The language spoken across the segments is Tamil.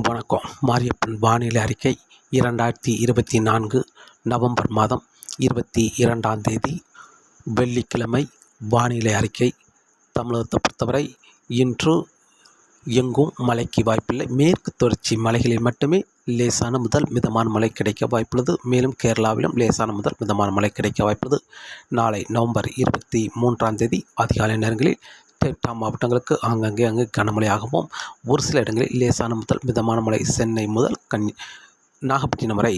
வணக்கம். மாரியப்பன் வானிலை அறிக்கை இரண்டாயிரத்தி இருபத்தி நான்கு நவம்பர் மாதம் இருபத்தி இரண்டாம் தேதி வெள்ளிக்கிழமை வானிலை அறிக்கை. தமிழகத்தை பொறுத்தவரை இன்று எங்கும் மழைக்கு வாய்ப்பில்லை. மேற்கு தொடர்ச்சி மலைகளில் மட்டுமே லேசான முதல் மிதமான மழை கிடைக்க வாய்ப்புள்ளது. மேலும் கேரளாவிலும் லேசான முதல் மிதமான மழை கிடைக்க வாய்ப்புள்ளது. நாளை நவம்பர் இருபத்தி மூன்றாம் தேதி அதிகாலை நேரங்களில் டெல்டா மாவட்டங்களுக்கு ஆங்காங்கே அங்கு கனமழையாகவும் ஒரு சில இடங்களில் லேசான முதல் மிதமான மழை சென்னை முதல் கன் நாகப்பட்டினம் வரை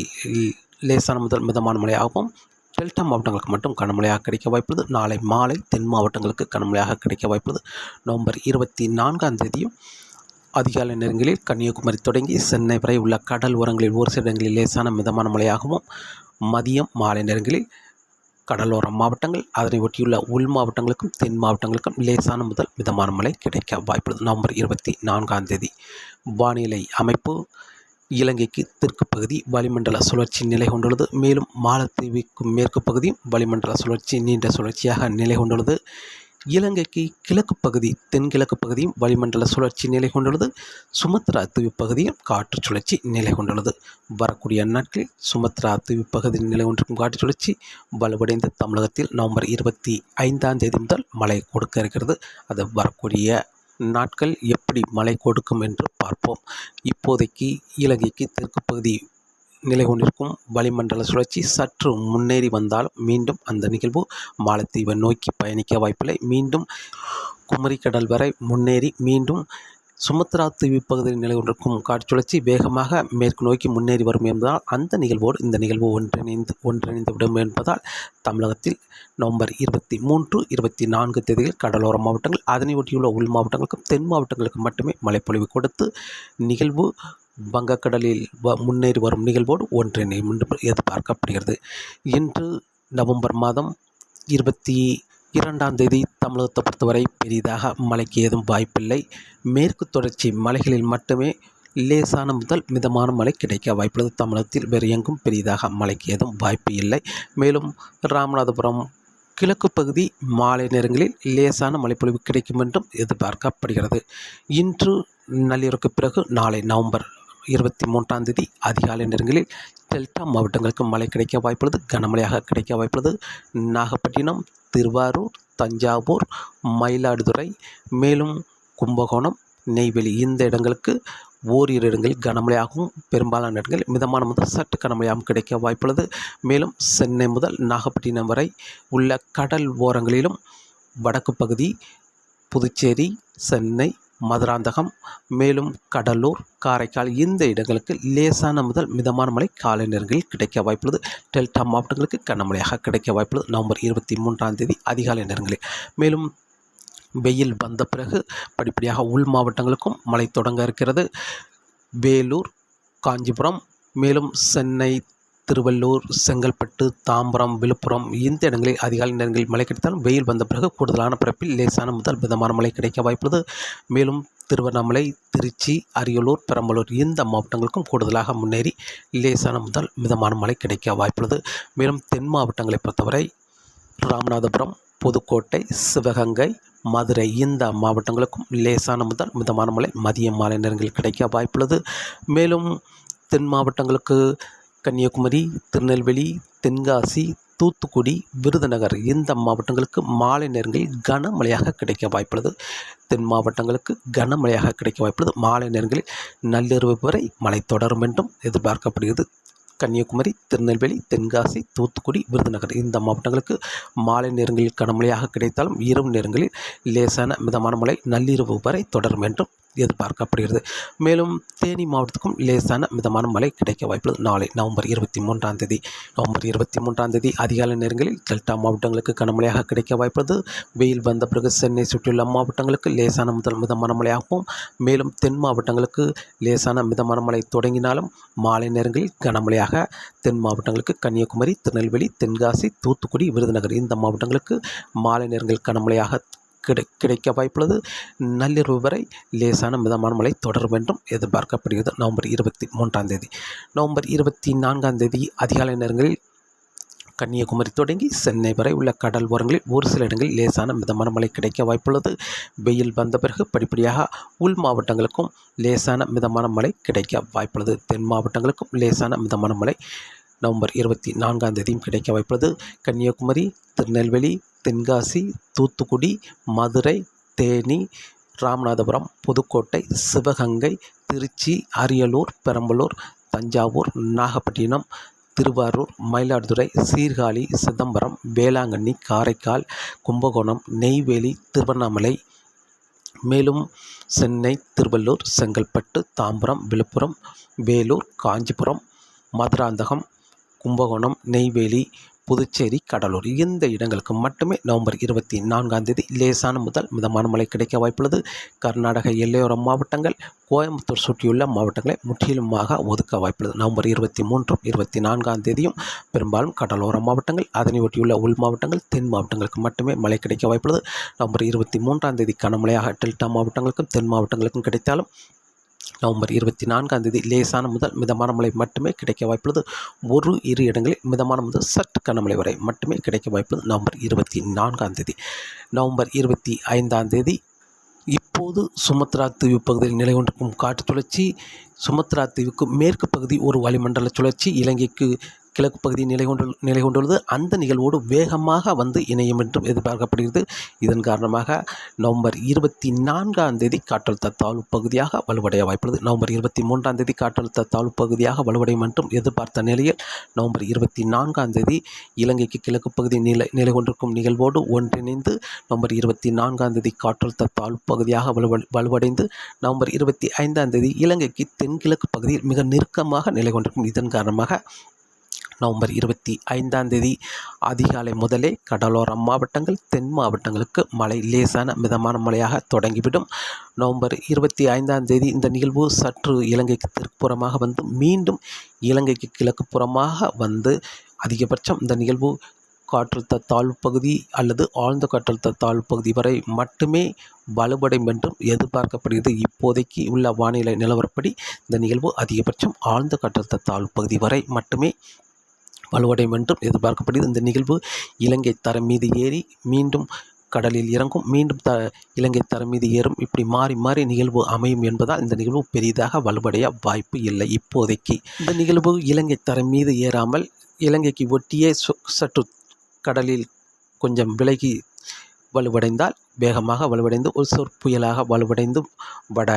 லேசான முதல் மிதமான மழையாகவும் டெல்டா மாவட்டங்களுக்கு மட்டும் கனமழையாக கிடைக்க வாய்ப்புள்ளது. நாளை மாலை தென் மாவட்டங்களுக்கு கனமழையாக கிடைக்க வாய்ப்புள்ளது. நவம்பர் இருபத்தி நான்காம் தேதியும் அதிகாலை நேரங்களில் கன்னியாகுமரி தொடங்கி சென்னை வரை உள்ள கடல் ஓரங்களில் ஒரு சில இடங்களில் லேசான மிதமான மழையாகவும் மதியம் மாலை நேரங்களில் கடலோர மாவட்டங்கள் அதனை ஒட்டியுள்ள உள் மாவட்டங்களுக்கும் தென் மாவட்டங்களுக்கும் லேசான முதல் மிதமான மழை கிடைக்க வாய்ப்புள்ளது. நவம்பர் இருபத்தி நான்காம் தேதி வானிலை அமைப்பு இலங்கைக்கு தெற்கு பகுதி வளிமண்டல சுழற்சி நிலை கொண்டுள்ளது. மேலும் மாலத்தீவுக்கு மேற்கு பகுதியும் வளிமண்டல சுழற்சி நீண்ட சுழற்சியாக நிலை கொண்டுள்ளது. இலங்கைக்கு கிழக்கு பகுதி தென்கிழக்கு பகுதியும் வளிமண்டல சுழற்சி நிலை கொண்டுள்ளது. சுமத்ரா தீவு பகுதியும் காற்று சுழற்சி நிலை கொண்டுள்ளது. வரக்கூடிய நாட்களில் சுமத்ரா தீவு பகுதியில் நிலை கொண்டிருக்கும் காற்று சுழற்சி. வலுவடைந்த தமிழகத்தில் நவம்பர் இருபத்தி ஐந்தாம் தேதி முதல் மழை கொடுக்க இருக்கிறது. அது வரக்கூடிய நாட்கள் எப்படி மழை கொடுக்கும் என்று பார்ப்போம். இப்போதைக்கு இலங்கைக்கு தெற்கு பகுதி நிலை கொண்டிருக்கும் வளிமண்டல சுழற்சி சற்று முன்னேறி வந்தாலும் மீண்டும் அந்த நிகழ்வு மாலத்தீவை நோக்கி பயணிக்க வாய்ப்பில்லை. மீண்டும் குமரிக்கடல் வரை முன்னேறி மீண்டும் சுமத்ரா தீவு பகுதியில் நிலை கொண்டிருக்கும் காற்று சுழற்சி வேகமாக மேற்கு நோக்கி முன்னேறி வரும் என்பதால் அந்த நிகழ்வோடு இந்த நிகழ்வு ஒன்றிணைந்து ஒன்றிணைந்துவிடும் என்பதால் தமிழகத்தில் நவம்பர் இருபத்தி மூன்று இருபத்தி நான்கு தேதியில் கடலோர மாவட்டங்கள் அதனை ஒட்டியுள்ள உள் மாவட்டங்களுக்கும் தென் மாவட்டங்களுக்கும் மட்டுமே மழைப்பொழிவு கொடுத்து நிகழ்வு வங்கக்கடலில் வ- முன்னேறி வரும் நிகழ்வோடு ஒன்றினை எதிர்பார்க்கப்படுகிறது. இன்று நவம்பர் மாதம் இருபத்தி இரண்டாம் தேதி தமிழகத்தை பொறுத்தவரை பெரிதாக மழைக்கு ஏதும் வாய்ப்பில்லை. மேற்கு தொடர்ச்சி மலைகளில் மட்டுமே லேசான முதல் மிதமான மழை கிடைக்க வாய்ப்புள்ளது. தமிழகத்தில் வேறு எங்கும் பெரிதாக மழைக்கு ஏதும் வாய்ப்பு இல்லை. மேலும் ராமநாதபுரம் கிழக்கு பகுதி மாலை நேரங்களில் லேசான மழைப்பொழிவு கிடைக்கும் என்றும் எதிர்பார்க்கப்படுகிறது. இன்று நள்ளிரவுக்கு பிறகு நாளை நவம்பர் இருபத்தி மூன்றாம் தேதி அதிகாலை நேரங்களில் டெல்டா மாவட்டங்களுக்கு மழை கிடைக்க வாய்ப்புள்ளது கனமழையாக கிடைக்க வாய்ப்புள்ளது. நாகப்பட்டினம் திருவாரூர் தஞ்சாவூர் மயிலாடுதுறை மேலும் கும்பகோணம் நெய்வேலி இந்த இடங்களுக்கு ஓரிரு இடங்களில் கனமழையாகவும் பெரும்பாலான இடங்களில் மிதமான முதல் சற்று கனமழையாகவும் கிடைக்க வாய்ப்புள்ளது. மேலும் சென்னை முதல் நாகப்பட்டினம் வரை உள்ள கடல் ஓரங்களிலும் வடக்கு பகுதி புதுச்சேரி சென்னை மதுராந்தகம் மேலும் கடலூர் காரைக்கால் இந்த இடங்களுக்கு லேசான முதல் மிதமான மழை காலை நேரங்களில் கிடைக்க வாய்ப்புள்ளது. டெல்டா மாவட்டங்களுக்கு கனமழையாக கிடைக்க வாய்ப்புள்ளது. நவம்பர் இருபத்தி மூன்றாம் தேதி அதிகாலை நேரங்களில். மேலும் வெயில் வந்த பிறகு படிப்படியாக உள் மாவட்டங்களுக்கும் மழை தொடங்க இருக்கிறது. வேலூர் காஞ்சிபுரம் மேலும் சென்னை திருவள்ளூர் செங்கல்பட்டு தாம்பரம் விழுப்புரம் இந்த இடங்களில் அதிகாலை நேரங்களில் மழை கிடைத்தாலும் வெயில் வந்த பிறகு கூடுதலான பரப்பில் லேசான முதல் மிதமான மழை கிடைக்க வாய்ப்புள்ளது. மேலும் திருவண்ணாமலை திருச்சி அரியலூர் பெரம்பலூர் இந்த மாவட்டங்களுக்கும் கூடுதலாக முன்னேறி லேசான முதல் மிதமான மழை கிடைக்க வாய்ப்புள்ளது. மேலும் தென் மாவட்டங்களை பொறுத்தவரை ராமநாதபுரம் புதுக்கோட்டை சிவகங்கை மதுரை இந்த மாவட்டங்களுக்கும் லேசான முதல் மிதமான மழை மதிய மாலை நேரங்களில் கிடைக்க வாய்ப்புள்ளது. மேலும் தென் மாவட்டங்களுக்கு கன்னியாகுமரி திருநெல்வேலி தென்காசி தூத்துக்குடி விருதுநகர் இந்த மாவட்டங்களுக்கு மாலை நேரங்களில் கனமழையாக கிடைக்க வாய்ப்புள்ளது. தென் மாவட்டங்களுக்கு கனமழையாக கிடைக்க வாய்ப்புள்ளது. மாலை நேரங்களில் நள்ளிரவு வரை மழை தொடரும் என்றும் எதிர்பார்க்கப்படுகிறது. கன்னியாகுமரி திருநெல்வேலி தென்காசி தூத்துக்குடி விருதுநகர். இந்த மாவட்டங்களுக்கு மாலை நேரங்களில் கனமழையாக கிடைத்தாலும் இரவு நேரங்களில் லேசான மிதமான மழை நள்ளிரவு வரை தொடரும் என்றும் எதிர்பார்க்கப்படுகிறது. மேலும் தேனி மாவட்டத்துக்கும் லேசான மிதமான மழை கிடைக்க வாய்ப்புள்ளது. நாளை நவம்பர் இருபத்தி மூன்றாம் தேதி நவம்பர் இருபத்தி மூன்றாம் தேதி அதிகாலை நேரங்களில் டெல்டா மாவட்டங்களுக்கு கனமழையாக கிடைக்க வாய்ப்புள்ளது. வெயில் வந்த பிறகு சென்னை சுற்றியுள்ள மாவட்டங்களுக்கு லேசான முதல் மிதமான மழையாகவும் மேலும் தென் மாவட்டங்களுக்கு லேசான மிதமான மழை தொடங்கினாலும் மாலை நேரங்களில் கனமழையாக தென் மாவட்டங்களுக்கு கன்னியாகுமரி திருநெல்வேலி தென்காசி தூத்துக்குடி விருதுநகர் இந்த மாவட்டங்களுக்கு மாலை நேரங்களில் கனமழையாக கிடை கிடைக்க வாய்ப்புள்ளது. நள்ளிரவு வரை லேசான மிதமான மழை தொடரும் என்றும் எதிர்பார்க்கப்படுகிறது. நவம்பர் இருபத்தி மூன்றாம் தேதி. நவம்பர் இருபத்தி நான்காம் தேதி அதிகாலை நேரங்களில் கன்னியாகுமரி தொடங்கி சென்னை வரை உள்ள கடல் ஓரங்களில் ஒரு சில இடங்களில் லேசான மிதமான மழை கிடைக்க வாய்ப்புள்ளது. வெயில் வந்த பிறகு படிப்படியாக உள் மாவட்டங்களுக்கும் லேசான மிதமான மழை கிடைக்க வாய்ப்புள்ளது. தென் மாவட்டங்களுக்கும் லேசான மிதமான மழை நவம்பர் இருபத்தி நான்காம் தேதியும் கிடைக்க வாய்ப்புள்ளது. கன்னியாகுமரி திருநெல்வேலி தென்காசி தூத்துக்குடி மதுரை தேனி ராமநாதபுரம் புதுக்கோட்டை சிவகங்கை திருச்சி அரியலூர் பெரம்பலூர் தஞ்சாவூர் நாகப்பட்டினம் திருவாரூர் மயிலாடுதுறை சீர்காழி சிதம்பரம் வேளாங்கண்ணி காரைக்கால் கும்பகோணம் நெய்வேலி திருவண்ணாமலை மேலும் சென்னை திருவள்ளூர் செங்கல்பட்டு தாம்பரம் விழுப்புரம் வேலூர் காஞ்சிபுரம் மதுராந்தகம் கும்பகோணம் நெய்வேலி புதுச்சேரி கடலூர் இந்த இடங்களுக்கு மட்டுமே நவம்பர் இருபத்தி நான்காம் தேதி லேசான முதல் மிதமான மழை கிடைக்க வாய்ப்புள்ளது. கர்நாடக எல்லையோர மாவட்டங்கள் கோயம்புத்தூர் சுற்றியுள்ள மாவட்டங்களை முற்றிலுமாக ஒதுக்க வாய்ப்புள்ளது. நவம்பர் இருபத்தி மூன்றும் இருபத்தி நான்காம் தேதியும் பெரும்பாலும் கடலோர மாவட்டங்கள் அதனை ஒட்டியுள்ள உள் மாவட்டங்கள் தென் மாவட்டங்களுக்கு மட்டுமே மழை கிடைக்க வாய்ப்புள்ளது. நவம்பர் இருபத்தி மூன்றாம் தேதி கனமழையாக டெல்டா மாவட்டங்களுக்கும் தென் மாவட்டங்களுக்கும் கிடைத்தாலும் நவம்பர் இருபத்தி நான்காம் தேதி லேசான முதல் மிதமான மழை மட்டுமே கிடைக்க வாய்ப்புள்ளது. ஒரு இரு இடங்களில் மிதமான முதல் சற்று கனமழை வரை மட்டுமே கிடைக்க வாய்ப்புள்ளது. நவம்பர் இருபத்தி நான்காம் தேதி. நவம்பர் இருபத்தி ஐந்தாம் தேதி இப்போது சுமத்ரா தீவு பகுதியில் நிலை கொண்டிருக்கும் காற்று சுழற்சி சுமத்ரா தீவுக்கு மேற்கு பகுதி ஒரு வளிமண்டல சுழற்சி இலங்கைக்கு கிழக்கு பகுதி நிலை கொண்டு நிலை கொண்டுள்ளது. அந்த நிகழ்வோடு வேகமாக வந்து இணையும் என்றும் எதிர்பார்க்கப்படுகிறது. இதன் காரணமாக நவம்பர் இருபத்தி நான்காம் தேதி காற்றழுத்த தாழ்வு பகுதியாக வலுவடைய வாய்ப்புள்ளது. நவம்பர் இருபத்தி மூன்றாம் தேதி காற்றழுத்த தாழ்வு பகுதியாக வலுவடையும் என்றும் எதிர்பார்த்த நிலையில் நவம்பர் இருபத்தி நான்காம் தேதி இலங்கைக்கு கிழக்கு பகுதி நிலை நிலை கொண்டிருக்கும் நிகழ்வோடு ஒன்றிணைந்து நவம்பர் இருபத்தி நான்காம் தேதி காற்றழுத்த தாழ்வு பகுதியாக வலுவ வலுவடைந்து நவம்பர் இருபத்தி ஐந்தாம் தேதி இலங்கைக்கு தென்கிழக்கு பகுதியில் மிக நெருக்கமாக நிலை கொண்டிருக்கும். இதன் காரணமாக நவம்பர் இருபத்தி ஐந்தாம் தேதி அதிகாலை முதலே கடலோர மாவட்டங்கள் தென் மாவட்டங்களுக்கு மழை லேசான மிதமான மழையாக தொடங்கிவிடும். நவம்பர் இருபத்தி ஐந்தாம் தேதி இந்த நிகழ்வு சற்று இலங்கைக்கு தெற்குப்புறமாக வந்து மீண்டும் இலங்கைக்கு கிழக்கு புறமாக வந்து அதிகபட்சம் இந்த நிகழ்வு காற்றழுத்த தாழ்வு பகுதி அல்லது ஆழ்ந்த காற்றழுத்த தாழ்வு பகுதி வரை மட்டுமே வலுவடையும் என்றும் எதிர்பார்க்கப்படுகிறது. இப்போதைக்கு உள்ள வானிலை நிலவரப்படி இந்த நிகழ்வு அதிகபட்சம் ஆழ்ந்த காற்றழுத்த தாழ்வு பகுதி வரை மட்டுமே வலுவடையும் என்றும் எதிர்பார்க்கப்படுகிறது. இந்த நிகழ்வு இலங்கை தரம் மீது ஏறி மீண்டும் கடலில் இறங்கும் மீண்டும் த இலங்கை தரம் மீது ஏறும் இப்படி மாறி மாறி நிகழ்வு அமையும் என்பதால் இந்த நிகழ்வு பெரிதாக வலுவடைய வாய்ப்பு இல்லை. இப்போதைக்கு இந்த நிகழ்வு இலங்கை தரம் மீது ஏறாமல் இலங்கைக்கு ஒட்டியே சற்று கடலில் கொஞ்சம் விலகி வலுவடைந்தால் வேகமாக வலுவடைந்து ஒரு சொற் புயலாக வலுவடைந்து வட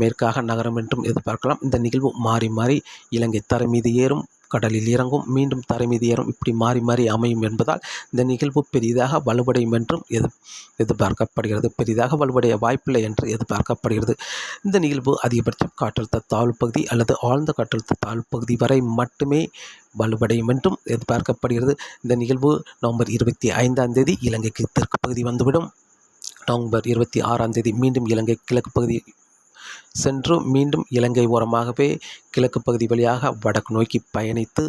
மேற்காக நகரம் என்றும் எதிர்பார்க்கலாம். இந்த நிகழ்வு மாறி மாறி இலங்கை தரை மீது ஏறும் கடலில் இறங்கும். மீண்டும் தரை மீது ஏறும். இப்படி மாறி மாறி அமையும் என்பதால் இந்த நிகழ்வு பெரிதாக வலுவடையும் என்றும் எது எதிர்பார்க்கப்படுகிறது. பெரிதாக வலுவடைய வாய்ப்பில்லை என்று எதிர்பார்க்கப்படுகிறது. இந்த நிகழ்வு அதிகபட்சம் காற்றழுத்த தாழ்வு பகுதி அல்லது ஆழ்ந்த காற்றழுத்த தாழ்வு பகுதி வரை மட்டுமே வலுவடையும் என்றும் எதிர்பார்க்கப்படுகிறது. இந்த நிகழ்வு நவம்பர் இருபத்தி ஐந்தாம் தேதி இலங்கைக்கு தெற்கு பகுதி வந்துவிடும். நவம்பர் இருபத்தி ஆறாம் தேதி மீண்டும் இலங்கை கிழக்கு பகுதி சென்று மீண்டும் இலங்கை ஓரமாகவே கிழக்கு பகுதி வழியாக வடக்கு நோக்கி பயணித்து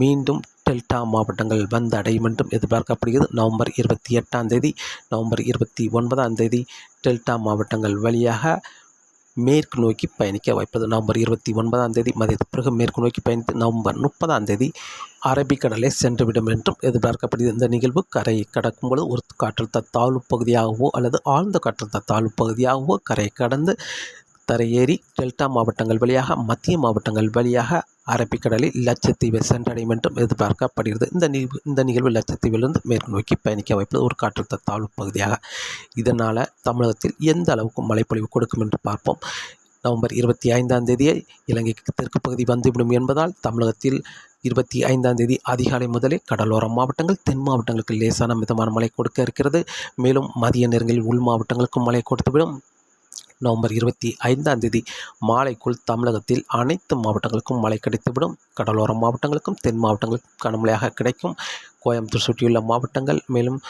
மீண்டும் டெல்டா மாவட்டங்கள் வந்து அடையும் என்றும் எதிர்பார்க்கப்படுகிறது. நவம்பர் இருபத்தி எட்டாம் தேதி நவம்பர் இருபத்தி ஒன்பதாம் தேதி டெல்டா மாவட்டங்கள் வழியாக மேற்கு நோக்கி பயணிக்க வாய்ப்பது. நவம்பர் இருபத்தி ஒன்பதாம் தேதி மதியத்துக்கு பிறகு மேற்கு நோக்கி பயணித்து நவம்பர் முப்பதாம் தேதி அரபிக்கடலை சென்றுவிடும் என்றும் எதிர்பார்க்கப்படுகிறது. இந்த நிகழ்வு கரையை கடக்கும் பொழுது ஒரு காற்றழுத்த தாழ்வு பகுதியாகவோ அல்லது ஆழ்ந்த காற்றழுத்த தாழ்வு பகுதியாகவோ கரையை கடந்து தரையேறி டெல்டா மாவட்டங்கள் வழியாக மத்திய மாவட்டங்கள் வழியாக அரபிக்கடலில் லட்சத்தீவை சென்றடையும் என்றும் எதிர்பார்க்கப்படுகிறது. இந்த நிகழ்வு இந்த நிகழ்வு லட்சத்தீவிலிருந்து மேற்கு நோக்கி பயணிக்க வைப்பது ஒரு காற்றழுத்த தாழ்வு பகுதியாக. இதனால் தமிழகத்தில் எந்த அளவுக்கு மழைப்பொழிவு கொடுக்கும் என்று பார்ப்போம். நவம்பர் இருபத்தி ஐந்தாம் தேதியை இலங்கைக்கு தெற்கு பகுதி வந்துவிடும் என்பதால் தமிழகத்தில் இருபத்தி ஐந்தாம் தேதி அதிகாலை முதலே கடலோர மாவட்டங்கள் தென் மாவட்டங்களுக்கு லேசான மிதமான மழை கொடுக்க இருக்கிறது. மேலும் மதிய நேரங்களில் உள் மாவட்டங்களுக்கும் மழை கொடுத்துவிடும். நவம்பர் இருபத்தி ஐந்தாம் தேதி மாலைக்குள் தமிழகத்தில் அனைத்து மாவட்டங்களுக்கும் மழை கிடைத்துவிடும். கடலோர மாவட்டங்களுக்கும் தென் மாவட்டங்களுக்கும் கனமழையாக கிடைக்கும். கோயம்புத்தூர் சுற்றியுள்ள மாவட்டங்கள் மேலும்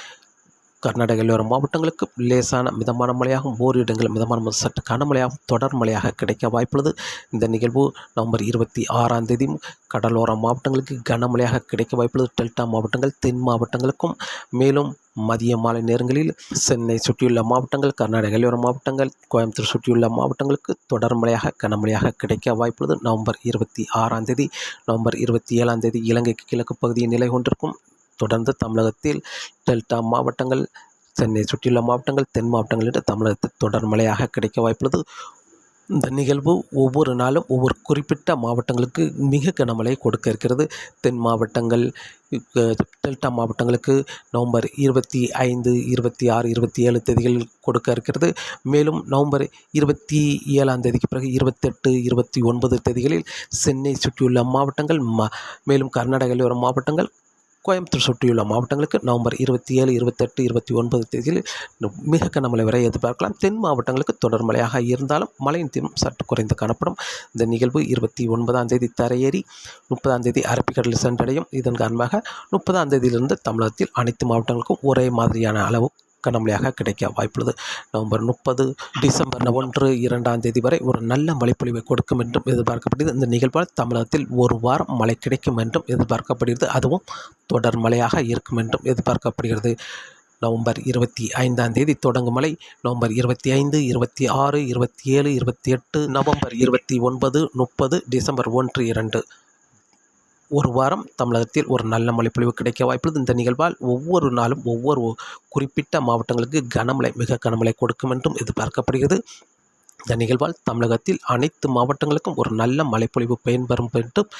கர்நாடக எல்லோர மாவட்டங்களுக்கு லேசான மிதமான மழையாகவும் ஓரிரு இடங்களில் மிதமான சற்று கனமழையாகவும் தொடர் மழையாக கிடைக்க வாய்ப்புள்ளது. இந்த நிகழ்வு நவம்பர் இருபத்தி ஆறாம் தேதி கடலோர மாவட்டங்களுக்கு கனமழையாக கிடைக்க வாய்ப்புள்ளது. டெல்டா மாவட்டங்கள் தென் மாவட்டங்களுக்கும் மேலும் மதிய மாலை நேரங்களில் சென்னை சுற்றியுள்ள மாவட்டங்கள் கர்நாடக எல்லையோர மாவட்டங்கள் கோயம்புத்தூர் சுற்றியுள்ள மாவட்டங்களுக்கு தொடர் மழையாக கனமழையாக கிடைக்க வாய்ப்புள்ளது. நவம்பர் இருபத்தி ஆறாம் தேதி நவம்பர் இருபத்தி ஏழாம் தேதி இலங்கைக்கு கிழக்கு பகுதியில் நிலை கொண்டிருக்கும். தொடர்ந்து தமிழகத்தில் டெல்டா மாவட்டங்கள் சென்னை சுற்றியுள்ள மாவட்டங்கள் தென் மாவட்டங்கள் தமிழகத்தில் தொடர் மழையாக கிடைக்க வாய்ப்புள்ளது. இந்த நிகழ்வு ஒவ்வொரு நாளும் ஒவ்வொரு குறிப்பிட்ட மாவட்டங்களுக்கு மிக கனமழை கொடுக்க இருக்கிறது. தென் மாவட்டங்கள் டெல்டா மாவட்டங்களுக்கு நவம்பர் இருபத்தி ஐந்து இருபத்தி ஆறு இருபத்தி ஏழு தேதிகள் கொடுக்க இருக்கிறது. மேலும் நவம்பர் இருபத்தி ஏழாம் தேதிக்கு பிறகு இருபத்தெட்டு இருபத்தி ஒன்பது தேதிகளில் சென்னை சுற்றியுள்ள மாவட்டங்கள் ம மேலும் கர்நாடகாவில் வரும் மாவட்டங்கள் கோயம்புத்தூர் சுற்றியுள்ள மாவட்டங்களுக்கு நவம்பர் இருபத்தி ஏழு இருபத்தெட்டு இருபத்தி ஒன்பது தேதியில் மிக கனமழை வரை எதிர்பார்க்கலாம். தென் மாவட்டங்களுக்கு தொடர் மழையாக இருந்தாலும் மழையின் தீவிரம் சற்று குறைந்து காணப்படும். இந்த நிகழ்வு இருபத்தி ஒன்பதாம் தேதி தரையேறி முப்பதாம் தேதி அரபிக்கடலில் சென்றடையும். இதன் காரணமாக முப்பதாம் தேதியிலிருந்து தமிழகத்தில் அனைத்து மாவட்டங்களுக்கும் ஒரே மாதிரியான அளவு கனமழையாக கிடைக்க வாய்ப்புள்ளது. நவம்பர் முப்பது டிசம்பர் ஒன்று இரண்டாம் தேதி வரை ஒரு நல்ல மழைப்பொழிவை கொடுக்கும் என்றும் எதிர்பார்க்கப்படுகிறது. இந்த நிகழ்வால் தமிழகத்தில் ஒரு வாரம் மழை கிடைக்கும் என்றும் எதிர்பார்க்கப்படுகிறது. அதுவும் தொடர் மழையாக இருக்கும் என்றும் எதிர்பார்க்கப்படுகிறது. நவம்பர் இருபத்தி ஐந்தாம் தேதி தொடங்கும் மழை. நவம்பர் இருபத்தி ஐந்து இருபத்தி ஆறு இருபத்தி ஏழு இருபத்தி எட்டு நவம்பர் இருபத்தி ஒன்பது முப்பது டிசம்பர் ஒன்று இரண்டு. ஒரு வாரம் தமிழகத்தில் ஒரு நல்ல மழைப்பொழிவு கிடைக்க வாய்ப்புள்ளது. இந்த நிகழ்வால் ஒவ்வொரு நாளும் ஒவ்வொரு குறிப்பிட்ட மாவட்டங்களுக்கு கனமழை மிக கனமழை கொடுக்கும் என்றும் எதிர்பார்க்கப்படுகிறது. இந்த நிகழ்வால் தமிழகத்தில் அனைத்து மாவட்டங்களுக்கும் ஒரு நல்ல மழைப்பொழிவு பயன்பெறும் என்றும்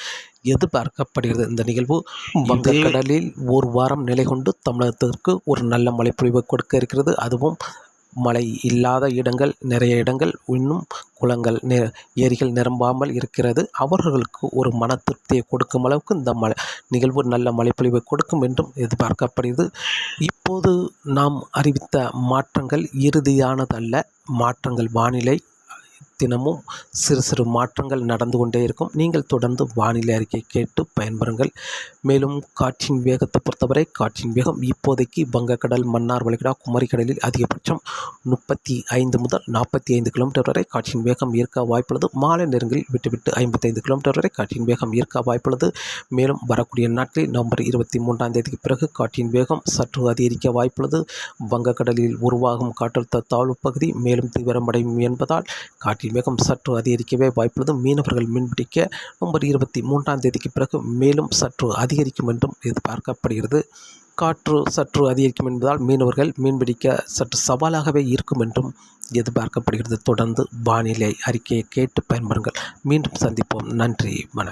எதிர்பார்க்கப்படுகிறது. இந்த நிகழ்வு வங்கக்கடலில் ஒரு வாரம் நிலை கொண்டு தமிழகத்திற்கு ஒரு நல்ல மழைப்பொழிவு கொடுக்க இருக்கிறது. அதுவும் மழை இல்லாத இடங்கள் நிறைய இடங்கள் இன்னும் குளங்கள் நெ ஏரிகள் நிரம்பாமல் இருக்கிறது. அவர்களுக்கு ஒரு மன திருப்தியை கொடுக்கும் அளவுக்கு இந்த மழை நிகழ்வு நல்ல மழைப்பொழிவை கொடுக்கும் என்றும் எதிர்பார்க்கப்படுகிறது. இப்போது நாம் அறிவித்த மாற்றங்கள் இறுதியானதல்ல. மாற்றங்கள் வானிலை தினமும் சிறு சிறு மாற்றங்கள் நடந்து கொண்டே இருக்கும். நீங்கள் தொடர்ந்து வானிலை அறிக்கை கேட்டு பயன்பெறுங்கள். மேலும் காற்றின் வேகத்தை பொறுத்தவரை காற்றின் வேகம் இப்போதைக்கு வங்கக்கடல் மன்னார் வளைகுடா குமரிக்கடலில் அதிகபட்சம் முப்பத்தி ஐந்து முதல் நாற்பத்தி ஐந்து கிலோமீட்டர் வரை காற்றின் வேகம் இருக்க வாய்ப்புள்ளது. மாலை நேரங்களில் விட்டுவிட்டு ஐம்பத்தைந்து கிலோமீட்டர் வரை காற்றின் வேகம் இருக்க வாய்ப்புள்ளது. மேலும் வரக்கூடிய நாட்களில் நவம்பர் இருபத்தி மூன்றாம் தேதிக்கு பிறகு காற்றின் வேகம் சற்று அதிகரிக்க வாய்ப்புள்ளது. வங்கக்கடலில் உருவாகும் காற்றழுத்த தாழ்வு பகுதி மேலும் தீவிரமடையும் என்பதால் காற்றின் வேகம் சற்று அதிகரிக்கவே வாய்ப்புள்ளது. மீனவர்கள் மீன்பிடிக்க நவம்பர் இருபத்தி மூன்றாம் தேதிக்கு பிறகு மேலும் சற்று அதிகரிக்கும் என்றும் எதிர்பார்க்கப்படுகிறது. காற்று சற்று அதிகரிக்கும் என்பதால் மீனவர்கள் மீன்பிடிக்க சற்று சவாலாகவே இருக்கும் என்றும் எதிர்பார்க்கப்படுகிறது. தொடர்ந்து வானிலை அறிக்கையை கேட்டு பயன்பெறுங்கள். மீண்டும் சந்திப்போம். நன்றி. வணக்கம்.